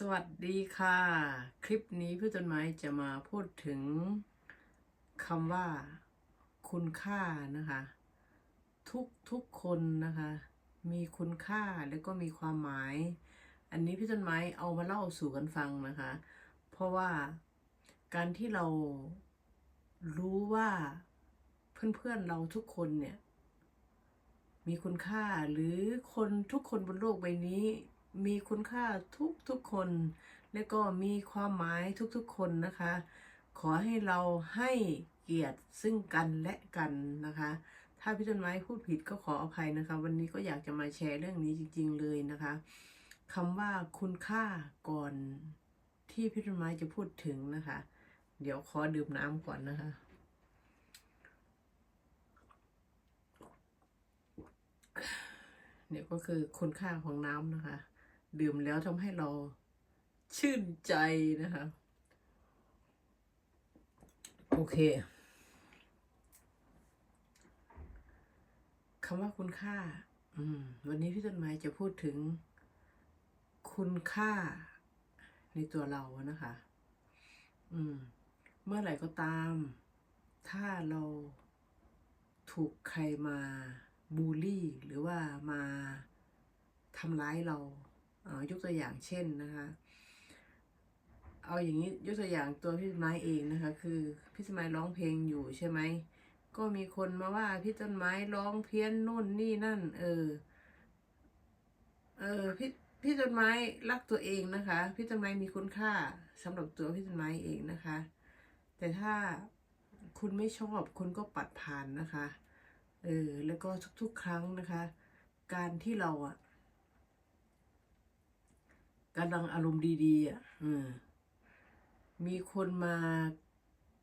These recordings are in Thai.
สวัสดีค่ะ คลิปนี้พี่ต้นไม้จะมาพูดถึงคำว่า คุณค่านะคะ ทุกทุกคนนะคะ มีคุณค่าแล้วก็มีความหมาย อันนี้พี่ต้นไม้เอามาเล่าสู่กันฟังนะคะ เพราะว่าการที่เรารู้ว่าเพื่อนๆเราทุกคนเนี่ย มีคุณค่าหรือคนทุกคนบนโลกใบนี้ มีคุณค่าทุกทุกๆคน และก็มีความหมายทุกๆคนนะคะ ขอให้เราให้เกียรติซึ่งกันและกันนะคะ ถ้าพี่ต้นไม้พูดผิดก็ขออภัยนะคะ วันนี้ก็อยากจะมาแชร์เรื่องนี้จริง ๆ เลยนะคะคำว่าคุณค่าก่อนที่พี่ต้นไม้จะพูดถึงนะคะ เดี๋ยวขอดื่มน้ำก่อนนะคะเนี่ยก็คือคุณค่าของน้ำนะคะ ดื่มแล้วทำให้เราชื่นใจนะคะ โอเคคำว่าคุณค่า อืม วันนี้พี่ต้นไม้จะพูดถึง คุณค่าในตัวเรานะคะ อืม เมื่อไหร่ก็ตาม ถ้าเราถูกใครมาบูลลี่ หรือว่ามาทำร้ายเราเอ่อ ยกตัวอย่างเช่นนะคะ เอาอย่างนี้ยกตัวอย่างตัวพี่ต้นไม้เองนะคะ คือพี่ต้นไม้ร้องเพลงอยู่ใช่ไหมก็มีคนมาว่าพี่ต้นไม้ร้องเพี้ยนนู่นนี่นั่น เออ เออพี่พี่ต้นไม้รักตัวเองนะคะ พี่ต้นไม้มีคุณค่าสำหรับตัวพี่ต้นไม้เองนะคะ แต่ถ้าคุณไม่ชอบคุณก็ปัดผ่านนะคะ เออ แล้วก็ทุกๆ ครั้งนะคะ การที่เราอะ กำลังอารมณ์ดี ๆ อะมีคนมา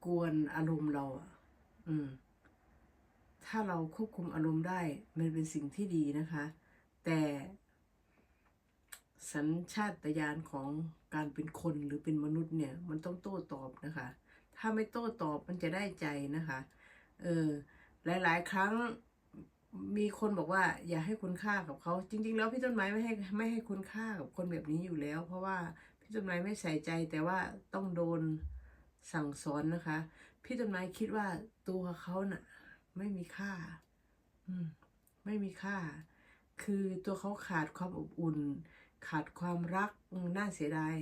กวนอารมณ์เราอะอืมถ้าเราควบคุมอารมณ์ได้ มันเป็นสิ่งที่ดีนะคะ แต่สัญชาตญาณของการเป็นคนหรือเป็นมนุษย์เนี่ย มันต้องโต้ตอบนะคะ ถ้าไม่โต้ตอบมันจะได้ใจนะคะ เออ หลาย ๆ ครั้ง มีคนบอกว่า อย่าให้คุณค่ากับเขา จริง ๆ แล้วพี่ต้นไม้ไม่ให้ไม่ให้คุณค่ากับคนแบบนี้อยู่แล้ว เพราะว่าพี่ต้นไม้ไม่ใส่ใจแต่ว่าต้องโดนสั่งสอนนะคะ พี่ต้นไม้คิดว่าตัวเขาน่ะ ไม่มีค่า อืม ไม่มีค่า คือตัวเขาขาดความอบอุ่น ขาดความรักน่าเสียดาย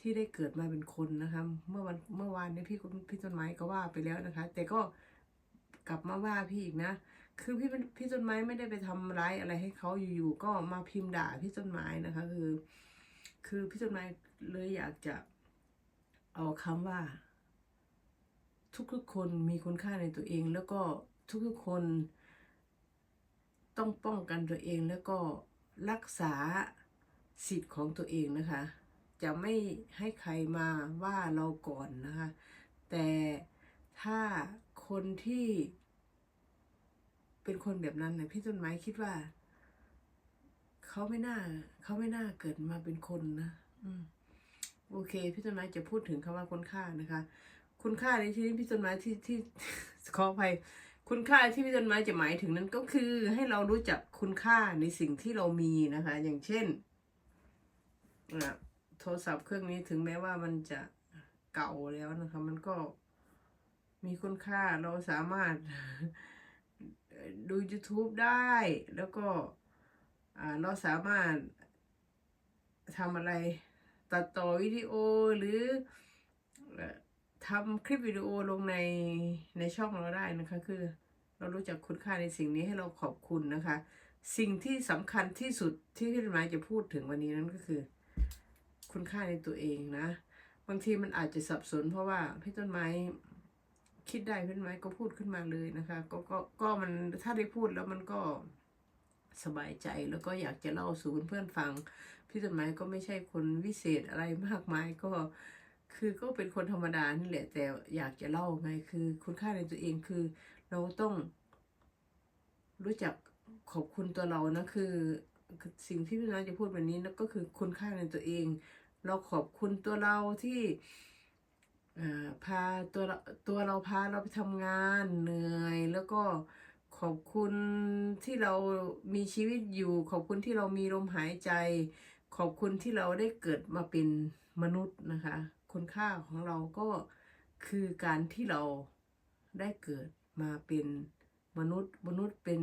ที่ได้เกิดมาเป็นคนนะคะ เมื่อวันเมื่อวานนี้พี่พี่ต้นไม้ก็ว่าไปแล้วนะคะ แต่ก็กลับมาว่าพี่อีกนะ คือพี่พี่ต้นไม้ไม่ได้ไปทำร้ายอะไรให้เขาอยู่ๆก็มาพิมพ์ด่าพี่ต้นไม้นะคะ คือ คือพี่ต้นไม้เลยอยากจะเอาคำว่า ทุกๆคนมีคุณค่าในตัวเอง แล้วก็ทุกๆคน ต้องป้องกันตัวเองแล้วก็รักษาสิทธิ์ของตัวเองนะคะ จะไม่ให้ใครมาว่าเราก่อนนะคะ แต่ถ้าคนที่ เป็นคนแบบนั้นนะพี่ต้นไม้คิดว่า เขาไม่น่า เขาไม่น่าเกิดมาเป็นคนนะอืมโอเค พี่ต้นไม้จะพูดถึงคำว่าคุณค่านะคะ คุณค่าในที่นี้พี่ต้นไม้ที่ที่ขออภัยคุณค่าที่พี่ต้นไม้จะหมายถึงนั้นก็คือให้เรารู้จักคุณค่าในสิ่งที่เรามีนะคะ อย่างเช่นอะโทรศัพท์เครื่องนี้ถึงแม้ว่ามันจะเก่าแล้วนะคะ มันก็มีคุณค่าเราสามารถ ดู YouTube ได้ แล้วก็อ่าเราสามารถทำอะไรตัดต่อวิดีโอหรือทำคลิปวิดีโอลงในในช่องเราได้นะคะ คือเรารู้จักคุณค่าในสิ่งนี้ให้เราขอบคุณนะคะ สิ่งที่สำคัญที่สุดที่พี่ต้นไม้จะพูดถึงวันนี้นั้นก็คือ คุณค่าในตัวเองนะ บางทีมันอาจจะสับสนเพราะว่าพี่ต้นไม้ คิดได้พี่ต้นไหมก็พูดขึ้นมาเลยนะคะ ก็ก็ก็มันถ้าได้พูดแล้วมันก็สบายใจแล้วก็อยากจะเล่าสู่เพื่อนฟัง พี่ต้นไม้ก็ไม่ใช่คนวิเศษอะไรมากมายก็คือก็เป็นคนธรรมดานี่แหละ แต่อยากจะเล่าไงคือ คุณค่าในตัวเองคือ เราต้อง รู้จักขอบคุณตัวเรานะคือคือสิ่งที่พี่นาจะพูดวันนี้นะก็คือคุณค่าในตัวเอง เราขอบคุณตัวเราที่ พาตัวตัวเราพาเราไปทำงานเหนื่อย แล้วก็ขอบคุณที่เรามีชีวิตอยู่ ขอบคุณที่เรามีลมหายใจ ขอบคุณที่เราได้เกิดมาเป็นมนุษย์นะคะ คุณค่าของเราก็คือการที่เราได้เกิดมาเป็นมนุษย์ มนุษย์เป็น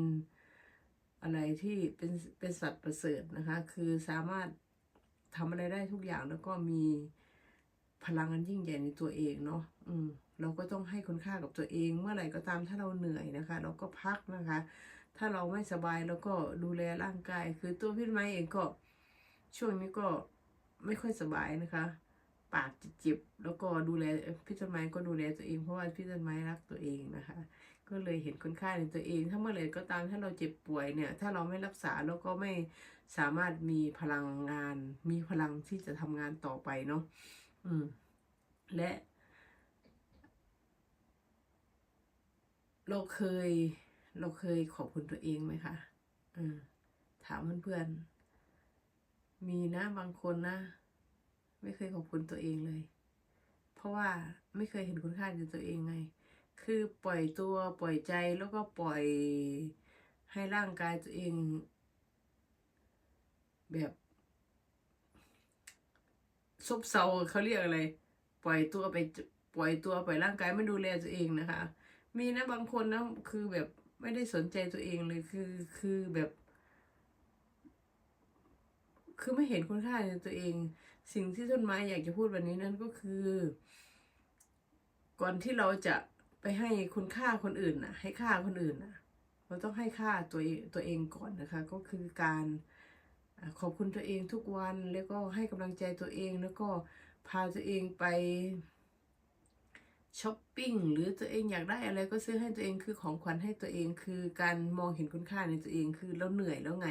อะไรที่เป็นเป็นสัตว์ประเสริฐนะคะ คือสามารถทำอะไรได้ทุกอย่างแล้วก็มี พลังอันยิ่งใหญ่ในตัวเองเนาะอืมเราก็ต้องให้คุณค่ากับตัวเอง เมื่อไหร่ก็ตามถ้าเราเหนื่อยนะคะ เราก็พักนะคะ ถ้าเราไม่สบายเราก็ดูแลร่างกาย คือตัวพี่ไม้เองก็ช่วงนี้ก็ไม่ค่อยสบายนะคะ ปากจะเจ็บแล้วก็ดูแลพี่ต้นไม้ก็ดูแลตัวเองเพราะว่าพี่ต้นไม้รักตัวเองนะคะ ก็เลยเห็นคุณค่าในตัวเอง ถ้าเมื่อไหร่ก็ตามถ้าเราเจ็บป่วยเนี่ย ถ้าเราไม่รักษาเราก็ไม่สามารถมีพลังงาน มีพลังที่จะทำงานต่อไปเนาะ อืม และเราเคย เราเคยขอบคุณตัวเองไหมคะอืมถามเพื่อนๆ มีนะบางคนนะ ไม่เคยขอบคุณตัวเองเลย เพราะว่าไม่เคยเห็นคุณค่าในตัวเองไง คือปล่อยตัวปล่อยใจแล้วก็ปล่อยให้ร่างกายตัวเอง แบบ ซบเซาเขาเรียกอะไร ปล่อยตัวไปปล่อยตัวปล่อยร่างกายไม่ดูแลตัวเองนะคะ มีนะบางคนนะคือแบบไม่ได้สนใจตัวเองเลยคือคือแบบ คือไม่เห็นคุณค่าในตัวเอง สิ่งที่ต้นไม้อยากจะพูดวันนี้นั่นก็คือ ก่อนที่เราจะไปให้คุณค่าคนอื่นนะให้ค่าคนอื่นนะเราต้องให้ค่าตัวเองตัวเองก่อนนะคะ ก็คือการ ขอบคุณตัวเองทุกวันแล้วก็ให้กำลังใจตัวเองแล้วก็พาตัวเองไปช้อปปิ้งหรือตัวเองอยากได้อะไรก็ซื้อให้ตัวเองคือของขวัญให้ตัวเองคือการมองเห็นคุณค่าในตัวเองคือเราเหนื่อยแล้วไง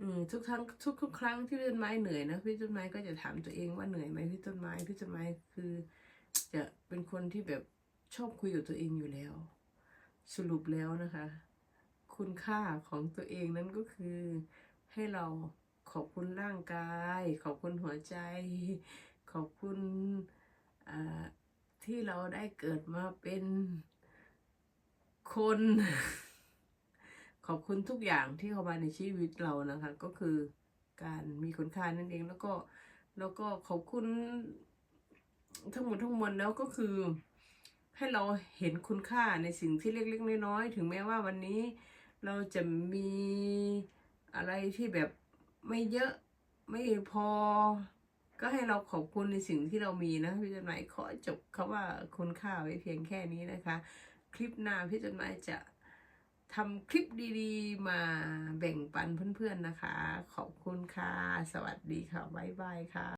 อืมทุกครั้งทุกทุกครั้งที่พี่ต้นไม้เหนื่อยนะพี่ต้นไม้ก็จะถามตัวเองว่าเหนื่อยไหมพี่ต้นไม้พี่ต้นไม้คือ จะเป็นคนที่แบบชอบคุยกับตัวเองอยู่แล้ว สรุปแล้วนะคะ คุณค่าของตัวเองนั้นก็คือ ให้เราขอบคุณร่างกาย ขอบคุณหัวใจ ขอบคุณอ่าที่เราได้เกิดมาเป็นคน ขอบคุณทุกอย่างที่เข้ามาในชีวิตเรานะคะ ก็คือการมีคุณค่านั่นเองแล้วก็แล้วก็ขอบคุณทั้งหมดทั้งมวลแล้วก็คือ ให้เราเห็นคุณค่าในสิ่งที่เล็กๆน้อยๆถึงแม้ว่าวันนี้เราจะมี อะไรที่แบบไม่เยอะไม่พอ ก็ให้เราขอบคุณในสิ่งที่เรามีนะพี่จดหมายขอจบคำว่าคุณค่าไว้เพียงแค่นี้นะคะ คลิปหน้าพี่จดหมายจะทำคลิปดีๆ มาแบ่งปันเพื่อนๆนะคะ ขอบคุณค่ะ สวัสดีค่ะ บ๊ายบายค่ะ